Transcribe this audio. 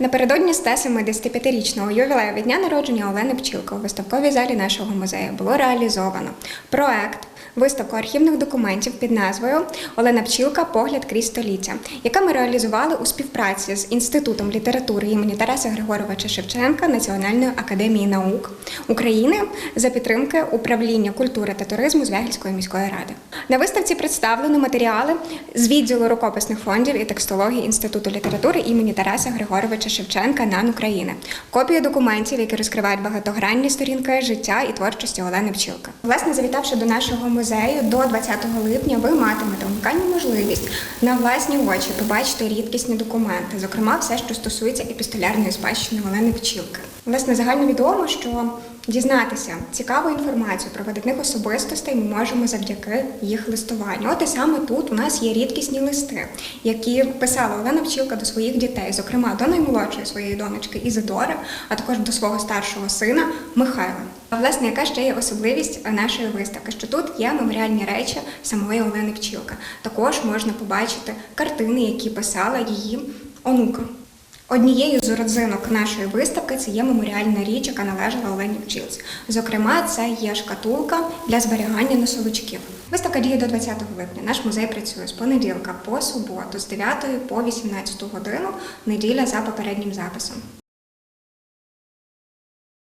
Напередодні 175-річного ювілею від дня народження Олени Пчілко у виставковій залі нашого музею було реалізовано проект. Виставку архівних документів під назвою Олена Пчілка Погляд крізь століття, яка ми реалізували у співпраці з Інститутом літератури імені Тараса Григоровича Шевченка Національної академії наук України за підтримки управління культури та туризму Звягільської міської ради. На виставці представлено матеріали з відділу рукописних фондів і текстології Інституту літератури імені Тараса Григоровича Шевченка НАН України, копії документів, які розкривають багатогранні сторінки життя і творчості Олени Пчілка. Власне, завітавши до нашого музею до 20 липня, ви матимете унікальну можливість на власні очі побачити рідкісні документи, зокрема, все, що стосується епістолярної спадщини Олени Пчілки. Власне, загальновідомо, що дізнатися цікаву інформацію про видатних особистостей ми можемо завдяки їх листуванню. От і саме тут у нас є рідкісні листи, які писала Олена Пчілка до своїх дітей, зокрема до наймолодшої своєї донечки Ізидори, а також до свого старшого сина Михайла. А власне, яка ще є особливість нашої виставки? Що тут є меморіальні речі самої Олени Пчілка. Також можна побачити картини, які писала її онука. Однією з родзинок нашої виставки це є меморіальна річ, яка належала Олені Чілс. Зокрема, це є шкатулка для зберігання носовичків. Виставка діє до 20 липня. Наш музей працює з понеділка по суботу, з 9 по 18 годину, неділя за попереднім записом.